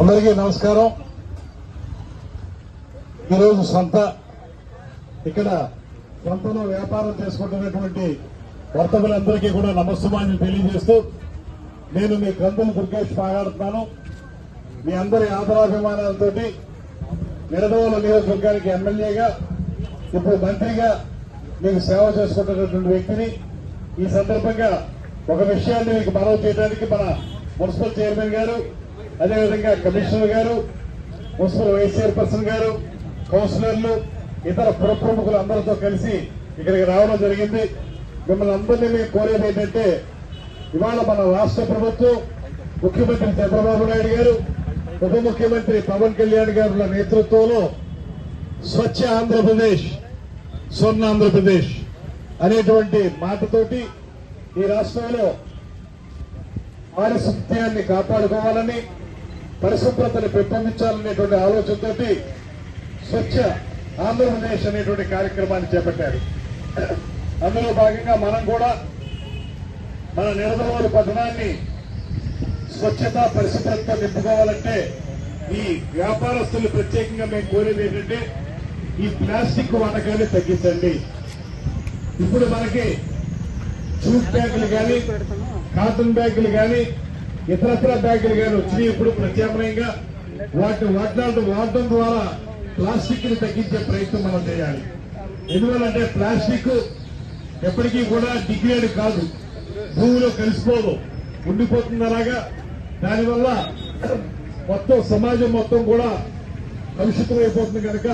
అందరికీ నమస్కారం. ఈరోజు సంత ఇక్కడ సొంతలో వ్యాపారం చేసుకుంటున్నటువంటి వర్తకులందరికీ కూడా నమస్తమాన్ని తెలియజేస్తూ నేను మీ కందులు దుర్గేష్ మాట్లాడుతున్నాను. మీ అందరి ఆదరాభిమానాలతో నిడదవోల నియోజకవర్గానికి ఎమ్మెల్యేగా ఇప్పుడు మంత్రిగా మీకు సేవ చేసుకుంటున్నటువంటి వ్యక్తిని ఈ సందర్భంగా ఒక విషయాన్ని మీకు మనవి చేయడానికి మన మున్సిపల్ చైర్మన్ గారు అదేవిధంగా కమిషనర్ గారు మున్సిపల్ వైస్ చైర్పర్సన్ గారు కౌన్సిలర్లు ఇతర పుర ప్రముఖులు అందరితో కలిసి ఇక్కడికి రావడం జరిగింది. మిమ్మల్ని అందరినీ మేము కోరేది ఏంటంటే ఇవాళ మన రాష్ట్ర ప్రభుత్వం ముఖ్యమంత్రి చంద్రబాబు నాయుడు గారు ఉప ముఖ్యమంత్రి పవన్ కళ్యాణ్ గారుల నేతృత్వంలో స్వచ్ఛ ఆంధ్రప్రదేశ్ స్వర్ణ ఆంధ్రప్రదేశ్ అనేటువంటి మాటతోటి ఈ రాష్ట్రంలో పారిశుద్ధ్యాన్ని కాపాడుకోవాలని పరిశుభ్రతను పెంపొందించాలనేటువంటి ఆలోచనతోటి స్వచ్ఛ ఆంధ్రప్రదేశ్ అనేటువంటి కార్యక్రమాన్ని చేపట్టారు. అందులో భాగంగా మనం కూడా మన నిడదవోలు పట్టణాన్ని స్వచ్ఛత పరిశుభ్రత నింపుకోవాలంటే ఈ వ్యాపారస్తులు ప్రత్యేకంగా మేము కోరేది ఏంటంటే ఈ ప్లాస్టిక్ వాడకాన్ని తగ్గించండి. ఇప్పుడు మనకి జూట్ బ్యాగులు కానీ కాటన్ బ్యాగులు కానీ ఇతరత్ర బ్యాగులు కానీ వచ్చినాయి ఇప్పుడు ప్రత్యామ్నాయంగా. వాటిని వాటిని వాడటం ద్వారా ప్లాస్టిక్ని తగ్గించే ప్రయత్నం మనం చేయాలి. ఎందువల్లంటే ప్లాస్టిక్ ఎప్పటికీ కూడా డిగ్రేడ్ కాదు. భూమిలో కలిసిపోదు. ఉండిపోతుంది అలాగా. దానివల్ల మొత్తం సమాజం మొత్తం కూడా కలుషితం అయిపోతుంది కనుక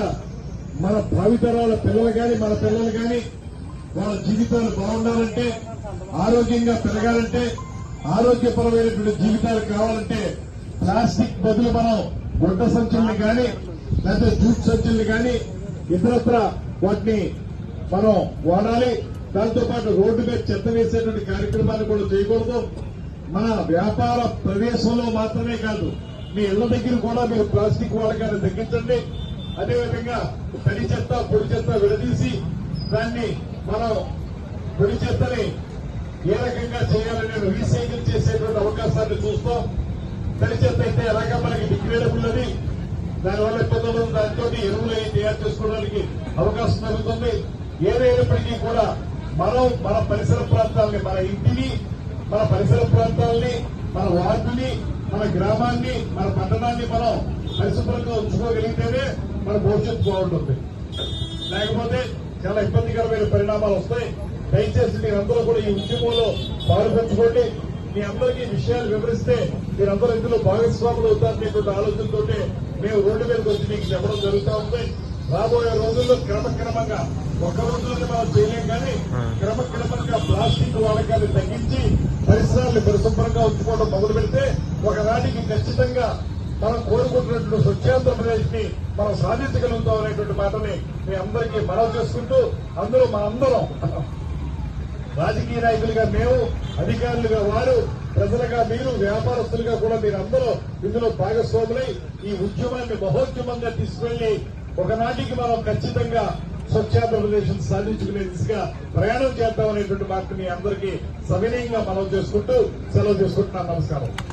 మన భావితరాల పిల్లలు కానీ మన పిల్లలు కానీ వాళ్ళ జీవితాలు బాగుండాలంటే ఆరోగ్యంగా పెరగాలంటే ఆరోగ్యపరమైనటువంటి జీవితాలు కావాలంటే ప్లాస్టిక్ బదులు మనం గుడ్డ సంచుల్ని కానీ లేకపోతే జూట్ సంచుల్ని కానీ ఇతరత్ర వాటిని మనం వాడాలి. దాంతో పాటు రోడ్డు మీద చెత్త వేసేటువంటి కార్యక్రమాలు కూడా చేయకూడదు. మన వ్యాపార ప్రదేశంలో మాత్రమే కాదు మీ ఇళ్ళ దగ్గర కూడా మీరు ప్లాస్టిక్ వాడకాన్ని తగ్గించండి. అదేవిధంగా తడి చెత్త పొడి చెత్త విడదీసి దాన్ని మనం పొడి చెత్తని ఏ రకంగా చేయాలని రీసైకిల్ చేసేటువంటి అవకాశాన్ని చూస్తాం తడి ఎలాగా మనకి లిక్విడబుల్ అని దానివల్ల ఇబ్బందులు దాంతో ఎరువులు అవి తయారు చేసుకోవడానికి అవకాశం దొరుకుతుంది. ఏదైనప్పటికీ కూడా మనం మన పరిసర ప్రాంతాలని మన ఇంటిని మన పరిసర ప్రాంతాలని మన వార్డుని మన గ్రామాన్ని మన పట్టణాన్ని మనం పరిశుభ్రంగా ఉంచుకోగలిగితేనే మన భవిష్యత్తు బాగుంటుంది. లేకపోతే చాలా ఇబ్బందికరమైన పరిణామాలు వస్తాయి. దయచేసి మీరందరూ కూడా ఈ ఉద్యమంలో పాల్పంచుకోండి. మీ అందరికీ విషయాలు వివరిస్తే మీరందరూ ఇందులో భాగస్వాములు అవుతారనేటువంటి ఆలోచనతో మేము రోడ్డు మీదకి వచ్చి మీకు చెప్పడం జరుగుతూ ఉంది. రాబోయే రోజుల్లో క్రమక్రమంగా ఒక రోజులోనే మనం చేయలేం కానీ క్రమక్రమంగా ప్లాస్టిక్ వాడకాన్ని తగ్గించి పరిసరాన్ని పరిశుభ్రంగా ఉంచుకోవడం మొదలు పెడితే ఒకనాటికి ఖచ్చితంగా మనం కోరుకుంటున్నటువంటి స్వచ్ఛాంధ్రప్రదేశ్ని మనం సాధించగలుగుతాం అనేటువంటి మాటని మీ అందరికీ మనవి చేసుకుంటూ అందరూ మనందరం రాజకీయ నాయకులుగా మేము అధికారులుగా వారు ప్రజలుగా మీరు వ్యాపారస్తులుగా కూడా మీరు అందరూ ఇందులో భాగస్వాములై ఈ ఉద్యమాన్ని మహోద్యమంగా తీసుకువెళ్ళి ఒకనాటికి మనం ఖచ్చితంగా స్వచ్ఛాంధ్రప్రదేశ్ సాధించుకునే దిశగా ప్రయాణం చేద్దాం అనేటువంటి అందరికీ సవినయంగా మనం చేసుకుంటూ సెలవు చేసుకుంటున్నాం. నమస్కారం.